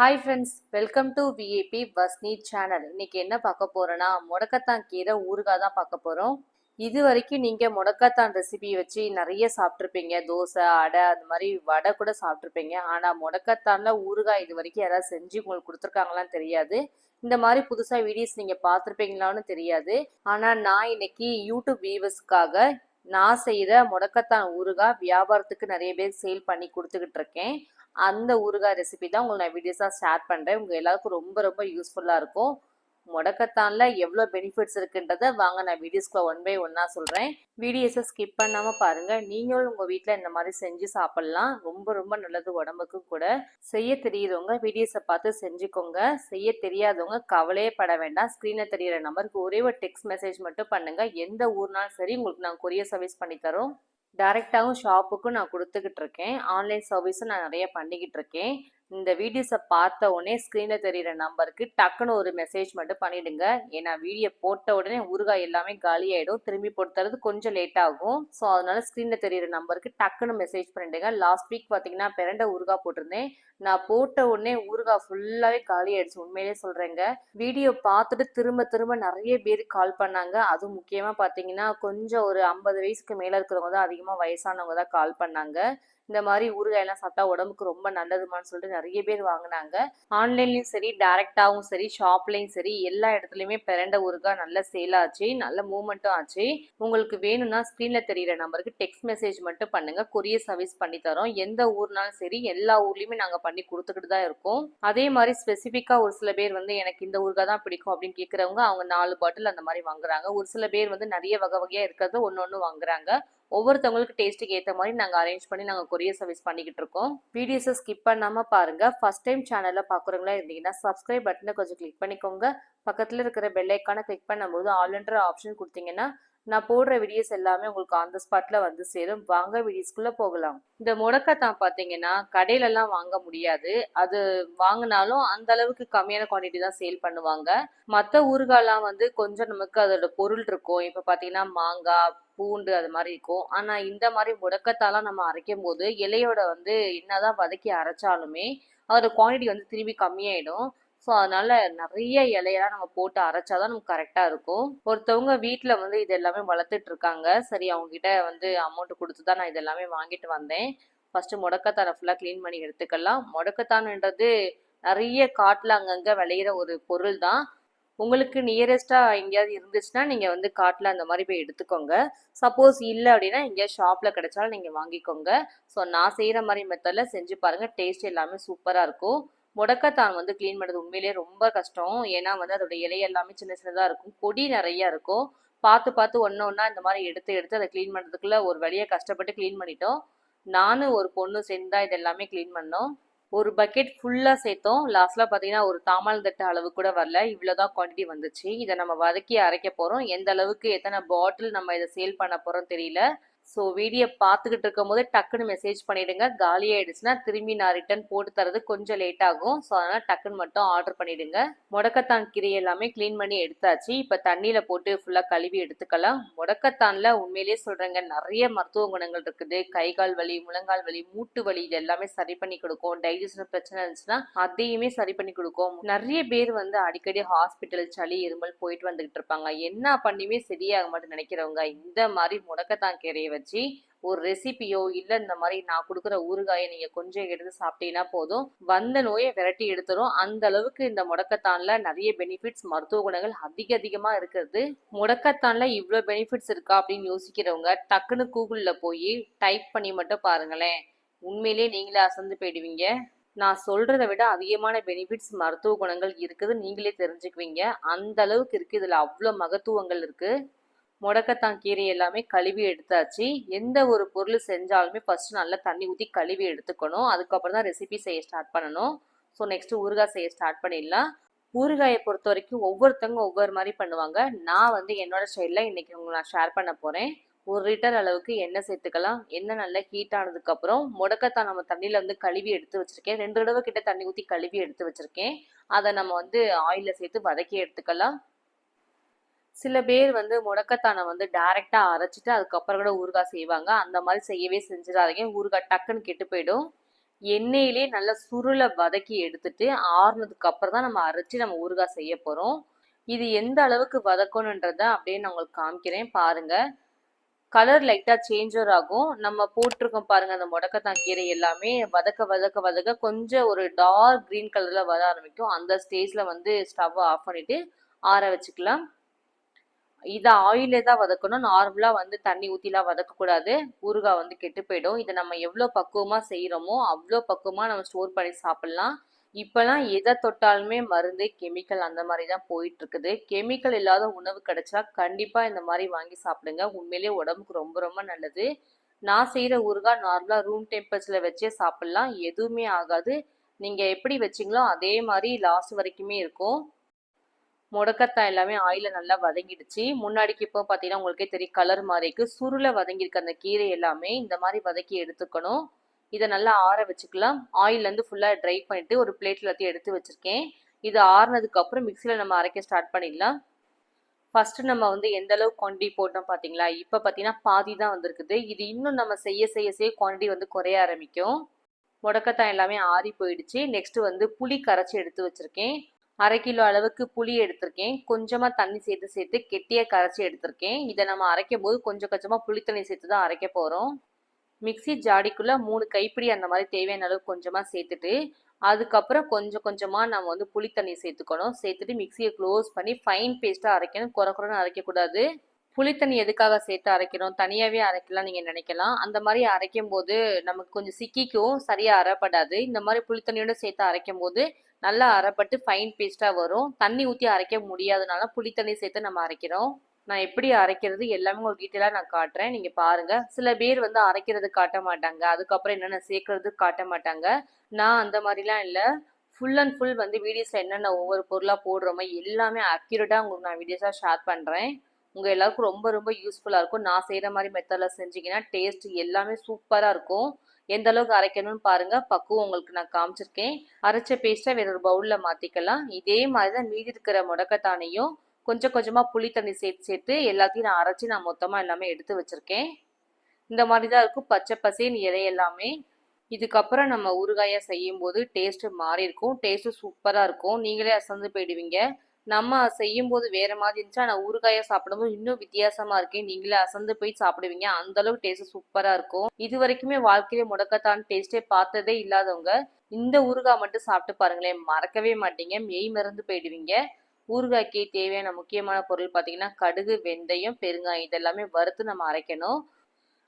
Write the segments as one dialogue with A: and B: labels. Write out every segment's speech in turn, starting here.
A: Hi friends welcome to VAP Vasni channel இன்னைக்கு என்ன பார்க்க போறோம்னா முடக்கத்தான் கீரை ஊறுகாய் தான் பார்க்க போறோம். இது வரைக்கும் நீங்கள் முடக்கத்தான் ரெசிபி வச்சு நிறைய சாப்பிட்ருப்பீங்க தோசை அடை அந்த மாதிரி வடை கூட சாப்பிட்ருப்பீங்க ஆனால் முடக்கத்தானில் ஊறுகாய் இது வரைக்கும் யாராவது செஞ்சு உங்களுக்கு கொடுத்துருக்காங்களான்னு தெரியாது. இந்த மாதிரி புதுசாக வீடியோஸ் நீங்கள் பார்த்துருப்பீங்களான்னு தெரியாது. ஆனால் நான் இன்னைக்கு யூடியூப் வியூவர்ஸ்க்காக நான் செய்கிற முடக்கத்தான் ஊறுகாய் வியாபாரத்துக்கு நிறைய பேர் சேல் பண்ணி கொடுத்துக்கிட்டு இருக்கேன். அந்த ஊறுகாய் ரெசிபி தான் உங்களுக்கு நான் வீடியோஸாக ஷேர் பண்ணுறேன் உங்கள் எல்லாருக்கும் ரொம்ப ரொம்ப யூஸ்ஃபுல்லாக இருக்கும். முடக்கத்தானில் எவ்வளோ பெனிஃபிட்ஸ் இருக்குன்றதை வாங்க நான் வீடியோஸ்க்குள்ள ஒன் பை ஒன்னாக சொல்கிறேன் வீடியோஸை ஸ்கிப் பண்ணாமல் பாருங்கள் நீங்களும் உங்கள் வீட்டில் இந்த மாதிரி செஞ்சு சாப்பிட்லாம். ரொம்ப ரொம்ப நல்லது உடம்புக்கும் கூட. செய்ய தெரியுறவங்க வீடியோஸை பார்த்து செஞ்சுக்கோங்க. செய்ய தெரியாதவங்க கவலையே பட வேண்டாம். ஸ்க்ரீனில் தெரியிற நம்பருக்கு ஒரே ஒரு டெக்ஸ்ட் மெசேஜ் மட்டும் பண்ணுங்கள் எந்த ஊர்னாலும் சரி உங்களுக்கு நாங்கள் கொரியர் சர்வீஸ் பண்ணித்தரோம் டைரெக்டாகவும் ஷாப்புக்கும் நான் கொடுத்துக்கிட்டு இருக்கேன் ஆன்லைன் சர்வீஸும் நான் நிறைய பண்ணிக்கிட்டு இருக்கேன் இந்த வீடியோஸை பார்த்த உடனே ஸ்க்ரீனில் தெரிகிற நம்பருக்கு டக்குன்னு ஒரு மெசேஜ் மட்டும் பண்ணிவிடுங்க ஏன்னா வீடியோ போட்ட உடனே ஊறுகாய் எல்லாமே காலியாயிடும். திரும்பி திரும்பி போட்டுறது கொஞ்சம் லேட் ஆகும். ஸோ அதனால ஸ்க்ரீனில் தெரிகிற நம்பருக்கு டக்குன்னு மெசேஜ் பண்ணிவிடுங்க லாஸ்ட் வீக் பார்த்தீங்கன்னா பிறண்ட ஊறுகாய் போட்டிருந்தேன். நான் போட்ட உடனே ஊறுகாய் ஃபுல்லாகவே காலி ஆயிடுச்சு உண்மையிலே சொல்கிறேங்க வீடியோ பார்த்துட்டு திரும்ப திரும்ப நிறைய பேர் கால் பண்ணாங்க. அதுவும் முக்கியமாக பார்த்தீங்கன்னா கொஞ்சம் ஒரு ஐம்பது வயசுக்கு மேலே இருக்கிறவங்க தான் அதிகமாக வயசானவங்க தான் கால் பண்ணாங்க. இந்த மாதிரி ஊறுகாயெல்லாம் சாப்பிட்டா உடம்புக்கு ரொம்ப நல்லதுமான்னு சொல்லிட்டு நிறைய பேர் வாங்கினாங்க. ஆன்லைன்லயும் சரி டேரெக்டாகவும் சரி ஷாப்லேயும் சரி எல்லா இடத்துலையுமே பிறண்ட ஊறுகாய் நல்ல சேல் ஆச்சு நல்ல மூவ்மெண்ட்டும் ஆச்சு. உங்களுக்கு வேணும்னா ஸ்க்ரீனில் தெரிகிற நம்பருக்கு டெக்ஸ்ட் மெசேஜ் மட்டும் பண்ணுங்க. கொரியர் சர்வீஸ் பண்ணி தரோம். எந்த ஊர்னாலும் சரி எல்லா ஊர்லேயுமே நாங்கள் பண்ணி கொடுத்துக்கிட்டு தான் இருக்கோம். அதே மாதிரி ஸ்பெசிஃபிக்காக ஒரு சில பேர் வந்து எனக்கு இந்த ஊறுகாய் தான் பிடிக்கும் அப்படின்னு கேட்குறவங்க அவங்க நாலு பாட்டில் அந்த மாதிரி வாங்குறாங்க. ஒரு சில பேர் வந்து நிறைய வகை வகையாக இருக்கிறத ஒன்று ஒன்று வாங்குறாங்க. ஒவ்வொருத்தவங்களுக்கு டேஸ்ட்டுக்கு ஏற்ற மாதிரி நாங்கள் அரேஞ்ச் பண்ணி நாங்கள் கொரியர் சர்வீஸ் பண்ணிக்கிட்டு இருக்கோம். வீடியோஸை ஸ்கிப் பண்ணாமல் பாருங்கள் ஃபஸ்ட் டைம் சேனலில் பார்க்குறவங்களா இருந்தீங்கன்னா சப்ஸ்கிரைப் பட்டனை கொஞ்சம் கிளிக் பண்ணிக்கோங்க. பக்கத்தில் இருக்கிற பெல்லைக்கான கிளிக் பண்ணும்போது ஆல்ன்ற ஆப்ஷன் கொடுத்தீங்கன்னா நான் போடுற வீடியோஸ் எல்லாமே உங்களுக்கு ஆன் த ஸ்பாட்ல வந்து சேரும். வாங்க வீடியோஸ்குள்ள போகலாம். இந்த முடக்கத்தான் பார்த்தீங்கன்னா கடையிலலாம் வாங்க முடியாது. அது வாங்கினாலும் அந்த அளவுக்கு கம்மியான குவான்டிட்டி தான் சேல் பண்ணுவாங்க. மற்ற ஊறுகாலாம் வந்து கொஞ்சம் நமக்கு அதோட பொருள் இருக்கும். இப்போ பார்த்தீங்கன்னா மாங்காய் பூண்டு அது மாதிரி இருக்கும். ஆனால் இந்த மாதிரி முடக்கத்தாலாம் நம்ம அரைக்கும் போது இலையோட வந்து என்னதான் வதக்கி அரைச்சாலுமே அதோட குவான்டிட்டி வந்து திரும்பி கம்மியாயிடும். ஸோ அதனால நிறைய இலையெல்லாம் நம்ம போட்டு அரைச்சாதான் நமக்கு கரெக்டாக இருக்கும். ஒருத்தவங்க வீட்டில் வந்து இது எல்லாமே வளர்த்துட்டு இருக்காங்க சரி அவங்ககிட்ட வந்து அமௌண்ட் கொடுத்து தான் நான் இது எல்லாமே வாங்கிட்டு வந்தேன். ஃபஸ்ட்டு முடக்கத்தானை ஃபுல்லாக க்ளீன் பண்ணி எடுத்துக்கலாம். முடக்கத்தானுன்றது நிறைய காட்டில் அங்கங்கே விளையிற ஒரு பொருள் தான் உங்களுக்கு நியரஸ்ட்டாக எங்கேயாவது இருந்துச்சுன்னா நீங்கள் வந்து காட்டில் அந்த மாதிரி போய் எடுத்துக்கோங்க. சப்போஸ் இல்லை அப்படின்னா எங்கேயாவது ஷாப்பில் கிடைச்சாலும் நீங்கள் வாங்கிக்கோங்க. ஸோ நான் செய்கிற மாதிரி மெத்தடில் செஞ்சு பாருங்கள் டேஸ்ட் எல்லாமே சூப்பராக இருக்கும். முடக்கத்தான் வந்து க்ளீன் பண்ணுறது உண்மையிலேயே ரொம்ப கஷ்டம். ஏன்னா வந்து அதோட இலை எல்லாமே சின்ன சின்னதாக இருக்கும். கொடி நிறையா இருக்கும். பார்த்து பார்த்து ஒன்று ஒன்றா இந்த மாதிரி எடுத்து எடுத்து அதை க்ளீன் பண்ணுறதுக்குள்ளே ஒரு வழியாக கஷ்டப்பட்டு க்ளீன் பண்ணிட்டோம். நானும் ஒரு பொண்ணு சேர்ந்தா இதெல்லாமே இது எல்லாமே க்ளீன் பண்ணோம். ஒரு பக்கெட் ஃபுல்லாக சேர்த்தோம். லாஸ்ட்டில் பார்த்தீங்கன்னா ஒரு தாமல் தட்டு அளவு கூட வரல. இவ்வளோதான் குவான்டிட்டி வந்துச்சு. இதை நம்ம வதக்கி அரைக்க போகிறோம் எந்த அளவுக்கு எத்தனை பாட்டில் நம்ம இதை சேல் பண்ண போகிறோம் தெரியல. ஸோ வீடியோ பார்த்துக்கிட்டு இருக்கும் போது டக்குன்னு மெசேஜ் பண்ணிடுங்க. காலி ஆயிடுச்சுன்னா திரும்பி நான் ரிட்டர்ன் போட்டு தரது கொஞ்சம் லேட் ஆகும். ஸோ அதனால் டக்குன்னு மட்டும் ஆர்டர் பண்ணிடுங்க. முடக்கத்தான் கீரை எல்லாமே க்ளீன் பண்ணி எடுத்தாச்சு. இப்போ தண்ணியில் போட்டு ஃபுல்லாக கழுவி எடுத்துக்கலாம். முடக்கத்தானில் உண்மையிலேயே சொல்கிறேங்க நிறைய மருத்துவ குணங்கள் இருக்குது. கை கால் வலி முழங்கால் வலி மூட்டு வலி இது எல்லாமே சரி பண்ணி கொடுக்கும். டைஜஷன் பிரச்சனை இருந்துச்சுன்னா அதையுமே சரி பண்ணி கொடுக்கும். நிறைய பேர் வந்து அடிக்கடி ஹாஸ்பிட்டல் சளி இருமல் போயிட்டு வந்துகிட்டு இருப்பாங்க. என்ன பண்ணியுமே சரியாக மாட்டேன்னு நினைக்கிறவங்க இந்த மாதிரி முடக்கத்தான் கீரையை வச்சு ஒரு ரெசிபியோ இல்லை இந்த மாதிரி நான் கொடுக்குற ஊறுகாயை நீங்கள் கொஞ்சம் எடுத்து சாப்பிட்டீங்கன்னா போதும். வந்த நோயை விரட்டி எடுத்துரும். அந்த அளவுக்கு இந்த முடக்கத்தான்ல நிறைய பெனிஃபிட்ஸ் மருத்துவ குணங்கள் அதிக அதிகமாக இருக்கிறது. முடக்கத்தான்ல இவ்வளோ பெனிஃபிட்ஸ் இருக்கா அப்படின்னு யோசிக்கிறவங்க டக்குன்னு கூகுளில் போய் டைப் பண்ணி மட்டும் பாருங்களேன். உண்மையிலேயே நீங்களே அசந்து போயிடுவீங்க. நான் சொல்றதை விட அதிகமான பெனிஃபிட்ஸ் மருத்துவ குணங்கள் இருக்குது. நீங்களே தெரிஞ்சுக்குவீங்க. அந்த அளவுக்கு இருக்கு. இதுல அவ்வளோ மகத்துவங்கள் இருக்கு. முடக்கத்தான் கீரை எல்லாமே கழுவி எடுத்தாச்சு. எந்த ஒரு பொருள் செஞ்சாலுமே ஃபஸ்ட்டு நல்லா தண்ணி ஊற்றி கழுவி எடுத்துக்கணும். அதுக்கப்புறம் தான் ரெசிபி செய்ய ஸ்டார்ட் பண்ணணும். ஸோ நெக்ஸ்ட்டு ஊறுகாய் செய்ய ஸ்டார்ட் பண்ணிடலாம். ஊறுகாயை பொறுத்த வரைக்கும் ஒவ்வொருத்தவங்க ஒவ்வொரு மாதிரி பண்ணுவாங்க. நான் வந்து என்னோட ஸ்டைலில் இன்றைக்கி உங்களுக்கு நான் ஷேர் பண்ண போகிறேன் ஒரு லிட்டர் அளவுக்கு எண்ணெய் சேர்த்துக்கலாம். எண்ணெய் நல்லா ஹீட் ஆனதுக்கப்புறம் முடக்கத்தான் நம்ம தண்ணியில் வந்து கழுவி எடுத்து வச்சுருக்கேன். ரெண்டு தடவை கிட்ட தண்ணி ஊற்றி கழுவி எடுத்து வச்சுருக்கேன். அதை நம்ம வந்து ஆயிலில் சேர்த்து வதக்கி எடுத்துக்கலாம். சில பேர் வந்து முடக்கத்தானை வந்து டைரெக்டாக அரைச்சிட்டு அதுக்கப்புறம் கூட ஊறுகாய் செய்வாங்க. அந்த மாதிரி செய்யவே செஞ்சிடாதீங்க. ஊறுகாய் டக்குன்னு கெட்டு போயிடும். எண்ணெயிலே நல்லா சுருளை வதக்கி எடுத்துட்டு ஆறுனதுக்கு அப்புறம் தான் நம்ம அரைச்சி நம்ம ஊறுகாய் செய்ய போகிறோம் இது எந்த அளவுக்கு வதக்கணுன்றத அப்படியே நான் உங்களுக்கு காமிக்கிறேன். பாருங்க. கலர் லைட்டாக சேஞ்சர் ஆகும். நம்ம போட்டிருக்கோம் பாருங்க அந்த முடக்கத்தான் கீரை எல்லாமே. வதக்க வதக்க வதக்க கொஞ்சம் ஒரு டார்க் க்ரீன் கலரில் வர ஆரம்பிக்கும். அந்த ஸ்டேஜில் வந்து ஸ்டவ் ஆஃப் பண்ணிட்டு ஆற வச்சுக்கலாம். இதை ஆயிலே தான் வதக்கணும். நார்மலாக வந்து தண்ணி ஊற்றிலாம் வதக்கக்கூடாது. ஊறுகாய் வந்து கெட்டு போயிடும். இதை நம்ம எவ்வளோ பக்குவமாக செய்கிறோமோ அவ்வளோ பக்குவமாக நம்ம ஸ்டோர் பண்ணி சாப்பிட்லாம். இப்போலாம் எதை தொட்டாலுமே மருந்து கெமிக்கல் அந்த மாதிரி தான் போயிட்டு இருக்குது கெமிக்கல் இல்லாத உணவு கிடைச்சா கண்டிப்பாக இந்த மாதிரி வாங்கி சாப்பிடுங்க. உண்மையிலேயே உடம்புக்கு ரொம்ப ரொம்ப நல்லது. நான் செய்கிற ஊறுகாய் நார்மலாக ரூம் டெம்பரேச்சரில் வச்சே சாப்பிட்லாம். எதுவுமே ஆகாது. நீங்கள் எப்படி வச்சிங்களோ அதே மாதிரி லாஸ்ட் வரைக்குமே இருக்கும். முடக்கத்தான் எல்லாமே ஆயில நல்லா வதங்கிடுச்சு. முன்னாடிக்கு இப்போ பார்த்தீங்கன்னா உங்களுக்கே தெரியும் கலர் மாதிரிக்கு சுருளை வதங்கியிருக்க அந்த கீரை எல்லாமே. இந்த மாதிரி வதக்கி எடுத்துக்கணும். இதை நல்லா ஆற வச்சுக்கலாம். ஆயிலேருந்து ஃபுல்லாக ட்ரை பண்ணிட்டு ஒரு பிளேட் எல்லாத்தையும் எடுத்து வச்சுருக்கேன். இது ஆறுனதுக்கு அப்புறம் மிக்சியில் நம்ம அரைக்க ஸ்டார்ட் பண்ணிடலாம். ஃபஸ்ட்டு நம்ம வந்து எந்த அளவு குவான்டிட்டி போட்டோம் பார்த்தீங்களா இப்போ பார்த்தீங்கன்னா பாதி தான் வந்திருக்குது. இது இன்னும் நம்ம செய்ய செய்ய செய்ய குவான்டிட்டி வந்து குறைய ஆரம்பிக்கும். முடக்கத்தான் எல்லாமே ஆறி போயிடுச்சு. நெக்ஸ்ட்டு வந்து புளி கரைச்சி எடுத்து வச்சுருக்கேன். அரை கிலோ அளவுக்கு புளி எடுத்திருக்கேன். கொஞ்சமாக தண்ணி சேர்த்து சேர்த்து கெட்டியாக கரைச்சி எடுத்திருக்கேன். இதை நம்ம அரைக்கும் போது கொஞ்சம் கொஞ்சமாக புளி தண்ணி சேர்த்து தான் அரைக்க போகிறோம் மிக்சி ஜாடிக்குள்ளே மூணு கைப்பிடி அந்த மாதிரி தேவையான அளவு கொஞ்சமாக சேர்த்துட்டு அதுக்கப்புறம் கொஞ்சம் கொஞ்சமாக நம்ம வந்து புளி தண்ணி சேர்த்துக்கணும். சேர்த்துட்டு மிக்சியை க்ளோஸ் பண்ணி ஃபைன் பேஸ்ட்டாக அரைக்கணும். குறை குறைன்னு அரைக்கக்கூடாது. புளி தண்ணி எதுக்காக சேர்த்து அரைக்கிறோம்? தனியாகவே அரைக்கலாம் நீங்கள் நினைக்கலாம். அந்த மாதிரி அரைக்கும் போது நமக்கு கொஞ்சம் சிக்கிக்கும் சரியாக அரைப்படாது. இந்த மாதிரி புளித்தண்ணியோட சேர்த்து அரைக்கும் போது நல்லா அரைப்பட்டு ஃபைன் பேஸ்ட்டாக வரும். தண்ணி ஊற்றி அரைக்க முடியாதனால புளித்தண்ணி சேர்த்து நம்ம அரைக்கிறோம். நான் எப்படி அரைக்கிறது எல்லாமே உங்களுக்கு டீட்டெயிலாக நான் காட்டுறேன். நீங்கள் பாருங்கள் சில பேர் வந்து அரைக்கிறது காட்ட மாட்டாங்க. அதுக்கப்புறம் என்னென்ன சேர்க்கறது காட்ட மாட்டாங்க. நான் அந்த மாதிரிலாம் இல்லை. ஃபுல் அண்ட் ஃபுல் வந்து வீடியோஸில் என்னென்ன ஒவ்வொரு பொருளாக போடுறோமோ எல்லாமே அக்யூரேட்டாக உங்களுக்கு நான் வீடியோஸாக ஷேர் பண்ணுறேன் உங்கள் எல்லாருக்கும் ரொம்ப ரொம்ப யூஸ்ஃபுல்லாக இருக்கும். நான் செய்கிற மாதிரி மெத்தடில் செஞ்சிங்கன்னா டேஸ்ட் எல்லாமே சூப்பராக இருக்கும். எந்த அளவுக்கு அரைக்கணும்னு பாருங்க. பக்குவம் உங்களுக்கு நான் காமிச்சிருக்கேன். அரைச்ச பேஸ்ட்டை வேற ஒரு பவுலில் மாற்றிக்கலாம் இதே மாதிரி தான் மீதி இருக்கிற முடக்கத்தானையும் கொஞ்சம் கொஞ்சமாக புளி தண்ணி சேர்த்து சேர்த்து எல்லாத்தையும் நான் அரைச்சி நான் மொத்தமாக எல்லாமே எடுத்து வச்சுருக்கேன். இந்த மாதிரி தான் இருக்கும். பச்சை பசேன் இலை எல்லாமே. இதுக்கப்புறம் நம்ம ஊறுகாயாக செய்யும் போது டேஸ்ட்டு மாறி இருக்கும் டேஸ்ட்டு சூப்பராக இருக்கும். நீங்களே அசந்து போயிடுவீங்க. நம்ம செய்யும்போது வேற மாதிரி இருந்துச்சு. ஆனால் ஊறுகாயை சாப்பிடும்போது இன்னும் வித்தியாசமா இருக்கு. நீங்களே அசந்து போய் சாப்பிடுவீங்க. அந்த அளவுக்கு டேஸ்ட் சூப்பரா இருக்கும். இது வரைக்குமே வாழ்க்கையில முடக்கத்தான் டேஸ்டே பார்த்ததே இல்லாதவங்க இந்த ஊறுகாய் மட்டும் சாப்பிட்டு பாருங்களேன். மறக்கவே மாட்டீங்க. மெய் மறந்து போயிடுவீங்க. ஊறுகாய்க்கு தேவையான முக்கியமான பொருள் பார்த்தீங்கன்னா கடுகு வெந்தயம் பெருங்காயம். இதெல்லாமே வறுத்து நம்ம அரைக்கணும்.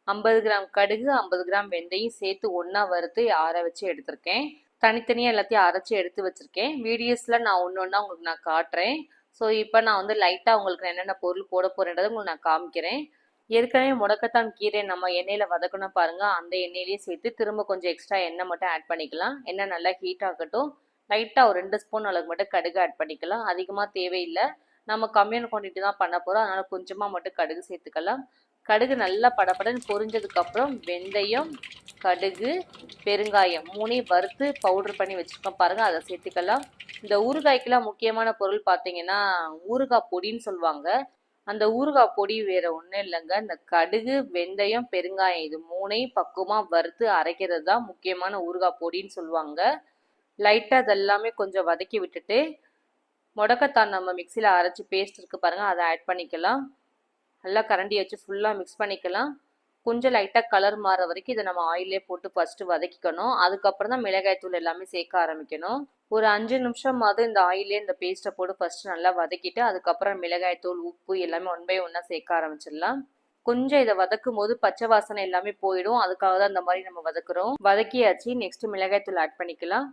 A: ஐம்பது கிராம் கடுகு ஐம்பது கிராம் வெந்தயம் சேர்த்து ஒன்றா வறுத்து ஆற வச்சு எடுத்திருக்கேன். தனித்தனியாக எல்லாத்தையும் அரைச்சி எடுத்து வச்சுருக்கேன். வீடியோஸில் நான் ஒன்று ஒன்றா உங்களுக்கு நான் காட்டுறேன். ஸோ இப்போ நான் வந்து லைட்டாக உங்களுக்கு என்னென்ன பொருள் போட போகிறேன்றதை உங்களுக்கு நான் காமிக்கிறேன். ஏற்கனவே முடக்கத்தான் கீரை நம்ம எண்ணெயில் வதக்கணும் பாருங்கள் அந்த எண்ணெயிலேயே சேர்த்து திரும்ப கொஞ்சம் எக்ஸ்ட்ரா எண்ணெய் மட்டும் ஆட் பண்ணிக்கலாம். எண்ணெய் நல்லா ஹீட் ஆகட்டும். லைட்டாக ஒரு ரெண்டு ஸ்பூன் அளவுக்கு மட்டும் கடுகு ஆட் பண்ணிக்கலாம். அதிகமாக தேவையில்லை. நம்ம கம்மியான குவான்டிட்டி தான் பண்ண போகிறோம் அதனால் கொஞ்சமாக மட்டும் கடுகு சேர்த்துக்கலாம். கடுகு நல்லா படப்படன்னு பொரிஞ்சதுக்கப்புறம் வெந்தயம் கடுகு பெருங்காயம் மூணையும் வறுத்து பவுடர் பண்ணி வச்சுருக்கோம் பாருங்கள் அதை சேர்த்துக்கலாம். இந்த ஊறுகாய்க்கெல்லாம் முக்கியமான பொருள் பார்த்தீங்கன்னா ஊறுகாய் பொடின்னு சொல்லுவாங்க. அந்த ஊறுகாய் பொடி வேற ஒன்றும் இல்லைங்க. இந்த கடுகு வெந்தயம் பெருங்காயம் இது மூணையும் பக்குவமாக வறுத்து அரைக்கிறது தான் முக்கியமான ஊறுகாய் பொடின்னு சொல்லுவாங்க. லைட்டாக அதெல்லாமே கொஞ்சம் வதக்கி விட்டுட்டு முடக்கத்தான் நம்ம மிக்சியில் அரைச்சி பேஸ்ட் இருக்குது பாருங்கள் அதை ஆட் பண்ணிக்கலாம். நல்லா கரண்டி வச்சு ஃபுல்லாக மிக்ஸ் பண்ணிக்கலாம். கொஞ்சம் லைட்டாக கலர் மாற வரைக்கும் இதை நம்ம ஆயிலே போட்டு ஃபஸ்ட்டு வதக்கிக்கணும். அதுக்கப்புறம் தான் மிளகாய் தூள் எல்லாமே சேர்க்க ஆரம்பிக்கணும். ஒரு அஞ்சு நிமிஷமாவது இந்த ஆயிலே இந்த பேஸ்ட்டை போட்டு ஃபஸ்ட்டு நல்லா வதக்கிட்டு அதுக்கப்புறம் மிளகாய் தூள் உப்பு எல்லாமே ஒன் பை ஒன்னாக சேர்க்க ஆரம்பிச்சிடலாம். கொஞ்சம் இதை வதக்கும் போது பச்சை வாசனை எல்லாமே போயிடும். அதுக்காக தான் இந்த மாதிரி நம்ம வதக்குறோம். வதக்கியாச்சு. நெக்ஸ்ட் மிளகாய் தூள் ஆட் பண்ணிக்கலாம்.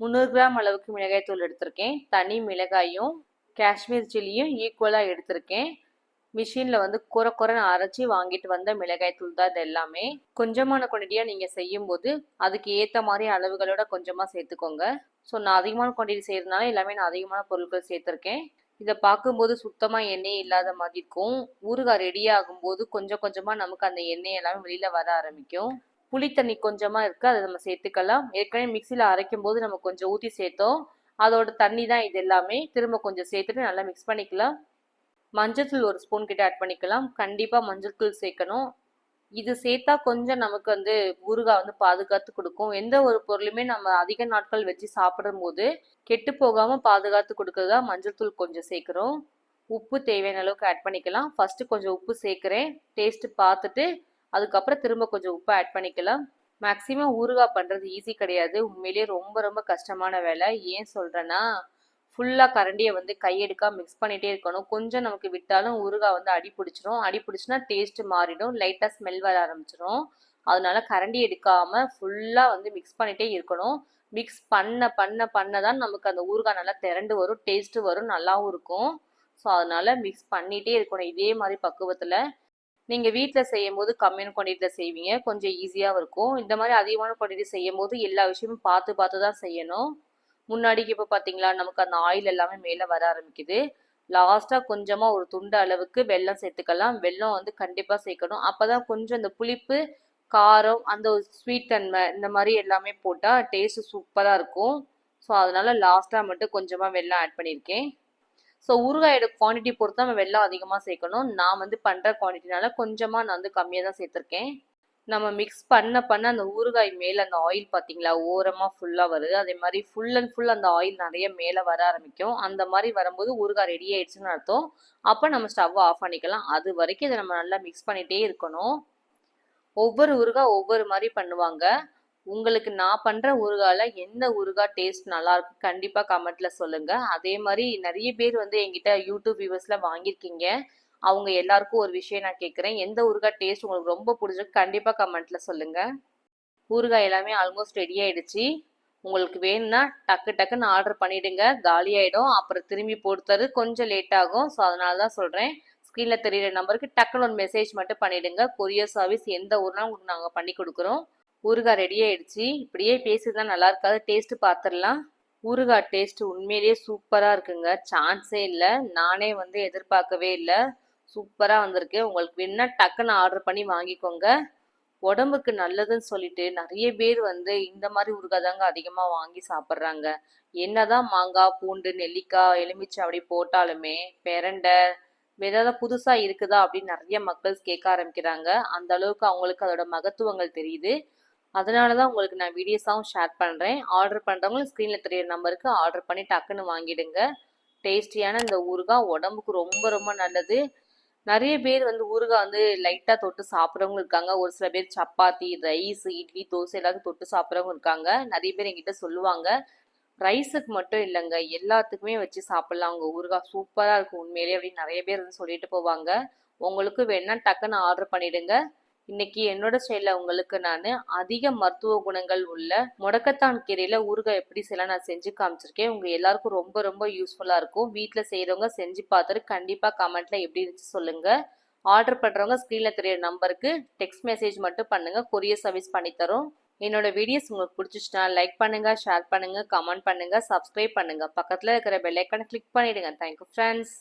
A: முந்நூறு கிராம் அளவுக்கு மிளகாய் தூள் எடுத்திருக்கேன். தனி மிளகாயும் காஷ்மீர் சில்லியும் ஈக்குவலாக எடுத்திருக்கேன். மிஷினில் வந்து குறை குறைன்னு அரைச்சி வாங்கிட்டு வந்த மிளகாய் தூள் தான் இது எல்லாமே. கொஞ்சமான குவான்டிட்டியாக நீங்கள் செய்யும்போது அதுக்கு ஏற்ற மாதிரி அளவுகளோட கொஞ்சமாக சேர்த்துக்கோங்க. ஸோ நான் அதிகமான குவான்டிட்டி செய்கிறதுனால எல்லாமே நான் அதிகமான பொருட்கள் சேர்த்துருக்கேன். இதை பார்க்கும்போது சுத்தமாக எண்ணெய் இல்லாத மாதிரி இருக்கும். ஊறுகாய் ரெடி ஆகும்போது கொஞ்சம் கொஞ்சமாக நமக்கு அந்த எண்ணெய் எல்லாமே வெளியில் வர ஆரம்பிக்கும். புளி தண்ணி கொஞ்சமாக இருக்குது அதை நம்ம சேர்த்துக்கலாம். ஏற்கனவே மிக்சியில் அரைக்கும் போது நம்ம கொஞ்சம் ஊற்றி சேர்த்தோம். அதோட தண்ணி தான் இது எல்லாமே. திரும்ப கொஞ்சம் சேர்த்துட்டு நல்லா மிக்ஸ் பண்ணிக்கலாம். மஞ்சள் தூள் ஒரு ஸ்பூன் கிட்ட ஆட் பண்ணிக்கலாம். கண்டிப்பாக மஞ்சள் தூள் சேர்க்கணும். இது சேர்த்தா கொஞ்சம் நமக்கு வந்து ஊறுகாய் வந்து பாதுகாத்து கொடுக்கும். எந்த ஒரு பொருளுமே நம்ம அதிக நாட்கள் வச்சு சாப்பிடும் போது கெட்டு போகாமல் பாதுகாத்து கொடுக்கறதா மஞ்சள் தூள் கொஞ்சம் சேர்க்குறோம். உப்பு தேவையான அளவுக்கு ஆட் பண்ணிக்கலாம். ஃபர்ஸ்ட் கொஞ்சம் உப்பு சேர்க்குறேன். டேஸ்ட்டு பார்த்துட்டு அதுக்கப்புறம் திரும்ப கொஞ்சம் உப்பு ஆட் பண்ணிக்கலாம். மேக்ஸிமம் ஊறுகாய் பண்ணுறது ஈஸி கிடையாது. உண்மையிலேயே ரொம்ப ரொம்ப கஷ்டமான வேலை. ஏன் சொல்கிறேன்னா ஃபுல்லாக கரண்டியை வந்து கையெடுக்காக மிக்ஸ் பண்ணிகிட்டே இருக்கணும். கொஞ்சம் நமக்கு விட்டாலும் ஊறுகாய் வந்து அடி பிடிச்சிரும். அடி பிடிச்சினா டேஸ்ட்டு மாறிடும். லைட்டாக ஸ்மெல் வர ஆரம்பிச்சிடும் அதனால கரண்டி எடுக்காமல் ஃபுல்லாக வந்து மிக்ஸ் பண்ணிகிட்டே இருக்கணும். மிக்ஸ் பண்ண பண்ண பண்ண தான் நமக்கு அந்த ஊறுகாய் நல்லா திரண்டு வரும். டேஸ்ட்டு வரும். நல்லாவும் இருக்கும். ஸோ அதனால மிக்ஸ் பண்ணிகிட்டே இருக்கணும். இதே மாதிரி பக்குவத்தில். நீங்கள் வீட்டில் செய்யும் போது கம்மியான குவான்டிட்டியில் செய்வீங்க. கொஞ்சம் ஈஸியாக இருக்கும். இந்த மாதிரி அதிகமான குவான்டிட்டி செய்யும் போது எல்லா விஷயமும் பார்த்து பார்த்து தான் செய்யணும். முன்னாடிக்கு இப்போ பார்த்தீங்களா நமக்கு அந்த ஆயில் எல்லாமே மேலே வர ஆரம்பிக்குது. லாஸ்ட்டாக கொஞ்சமாக ஒரு துண்டு அளவுக்கு வெல்லம் சேர்த்துக்கலாம். வெல்லம் வந்து கண்டிப்பாக சேர்க்கணும். அப்போ தான் கொஞ்சம் இந்த புளிப்பு காரம் அந்த ஒரு ஸ்வீட் தன்மை இந்த மாதிரி எல்லாமே போட்டால் டேஸ்ட்டு சூப்பராக இருக்கும். ஸோ அதனால் லாஸ்ட்டாக மட்டும் கொஞ்சமாக வெள்ளம் ஆட் பண்ணியிருக்கேன் ஸோ ஊறுகாயோட குவான்டிட்டி பொறுத்து நம்ம வெள்ளம் அதிகமாக சேர்க்கணும். நான் வந்து பண்ணுற குவான்டிட்டினால கொஞ்சமாக நான் வந்து கம்மியாக தான் சேர்த்துருக்கேன். நம்ம மிக்ஸ் பண்ண பண்ண அந்த ஊறுகாய் மேலே அந்த ஆயில் பார்த்தீங்களா ஓரமாக ஃபுல்லாக வருது. அதே மாதிரி ஃபுல் அண்ட் ஃபுல் அந்த ஆயில் நிறைய மேலே வர ஆரம்பிக்கும். அந்த மாதிரி வரும்போது ஊறுகாய் ரெடி ஆயிடுச்சுன்னு அர்த்தம். அப்போ நம்ம ஸ்டவ்வை ஆஃப் பண்ணிக்கலாம். அது வரைக்கும் இதை நம்ம நல்லா மிக்ஸ் பண்ணிகிட்டே இருக்கணும். ஒவ்வொரு ஊறுகாய் ஒவ்வொரு மாதிரி பண்ணுவாங்க. உங்களுக்கு நான் பண்ணுற ஊறுகாயில் எந்த ஊறுகாய் டேஸ்ட் நல்லா இருக்கும் கண்டிப்பாக கமெண்ட்டில் சொல்லுங்கள் அதே மாதிரி நிறைய பேர் வந்து எங்கிட்ட யூடியூப் வியூவர்ஸில் வாங்கியிருக்கீங்க. அவங்க எல்லாருக்கும் ஒரு விஷயம் நான் கேட்குறேன் எந்த ஊறுகாய் டேஸ்ட் உங்களுக்கு ரொம்ப பிடிச்சிருக்கு கண்டிப்பாக கமெண்ட்டில் சொல்லுங்கள் ஊறுகாய் எல்லாமே ஆல்மோஸ்ட் ரெடி ஆயிடுச்சு. உங்களுக்கு வேணும்னா டக்கு டக்குன்னு ஆர்டர் பண்ணிடுங்க. காலி ஆகிடும் அப்புறம் திரும்பி போடுறது கொஞ்சம் லேட் ஆகும். ஸோ அதனால தான் சொல்கிறேன் ஸ்க்ரீனில் தெரியிற நம்பருக்கு டக்குன்னு ஒரு மெசேஜ் மட்டும் பண்ணிவிடுங்க கொரியர் சர்வீஸ் எந்த ஊர்னா உங்களுக்கு நாங்கள் பண்ணி கொடுக்குறோம். ஊறுகாய் ரெடி ஆயிடுச்சு. இப்படியே பேசிதான் நல்லா இருக்காது. டேஸ்ட் பார்த்துடலாம் ஊறுகாய் டேஸ்ட் உண்மையிலேயே சூப்பராக இருக்குங்க. சான்ஸே இல்லை. நானே வந்து எதிர்பார்க்கவே இல்லை. சூப்பராக வந்திருக்கு. உங்களுக்கு வேணால் டக்குன்னு ஆர்டர் பண்ணி வாங்கிக்கோங்க. உடம்புக்கு நல்லதுன்னு சொல்லிட்டு நிறைய பேர் வந்து இந்த மாதிரி ஊறுகாய் தாங்க அதிகமாக வாங்கி சாப்பிட்றாங்க. என்னதான் மாங்காய் பூண்டு நெல்லிக்காய் எலுமிச்சை அப்படி போட்டாலுமே பெரண்டை ஏதாவது புதுசாக இருக்குதா அப்படின்னு நிறைய மக்கள் கேட்க ஆரம்பிக்கிறாங்க. அந்த அளவுக்கு அவங்களுக்கு அதோட மகத்துவங்கள் தெரியுது. அதனால தான் உங்களுக்கு நான் வீடியோஸாகவும் ஷேர் பண்ணுறேன் ஆர்டர் பண்ணுறவங்களும் ஸ்க்ரீனில் தெரியிற நம்பருக்கு ஆர்டர் பண்ணி டக்குன்னு வாங்கிடுங்க. டேஸ்டியான இந்த ஊறுகாய் உடம்புக்கு ரொம்ப ரொம்ப நல்லது. நிறைய பேர் வந்து ஊறுகாய் வந்து லைட்டாக தொட்டு சாப்பிட்றவங்க இருக்காங்க. ஒரு சில பேர் சப்பாத்தி ரைஸ் இட்லி தோசை எல்லாத்தையும் தொட்டு சாப்பிட்றவங்க இருக்காங்க. நிறைய பேர் எங்கிட்ட சொல்லுவாங்க. ரைஸுக்கு மட்டும் இல்லைங்க. எல்லாத்துக்குமே வச்சு சாப்பிட்லாம். அவங்க ஊறுகாய் சூப்பராக இருக்கும் உண்மையிலேயே அப்படின்னு நிறைய பேர் வந்து சொல்லிட்டு போவாங்க. உங்களுக்கு வேணா டக்குன்னு ஆர்டர் பண்ணிடுங்க. இன்னைக்கு என்னோட ஸ்டைலில் உங்களுக்கு நான் அதிக மருத்துவ குணங்கள் உள்ள முடக்கத்தான் கீரையில் ஊறுகாய் எப்படி செய்யலாம் நான் செஞ்சு காமிச்சிருக்கேன். உங்கள் எல்லாருக்கும் ரொம்ப ரொம்ப யூஸ்ஃபுல்லாக இருக்கும். வீட்டில் செய்கிறவங்க செஞ்சு பார்த்துட்டு கண்டிப்பாக கமெண்ட்டில் எப்படி இருந்துச்சு சொல்லுங்கள் ஆர்டர் பண்ணுறவங்க ஸ்க்ரீனில் தெரியிற நம்பருக்கு டெக்ஸ்ட் மெசேஜ் மட்டும் பண்ணுங்கள் கொரியர் சர்வீஸ் பண்ணித்தரோம் என்னோட வீடியோஸ் உங்களுக்கு பிடிச்சிச்சுன்னா லைக் பண்ணுங்கள் ஷேர் பண்ணுங்கள் கமெண்ட் பண்ணுங்கள் சப்ஸ்கிரைப் பண்ணுங்கள் பக்கத்தில் இருக்கிற பெல்லைக்கான கிளிக் பண்ணிவிடுங்க தேங்க்யூ ஃப்ரெண்ட்ஸ்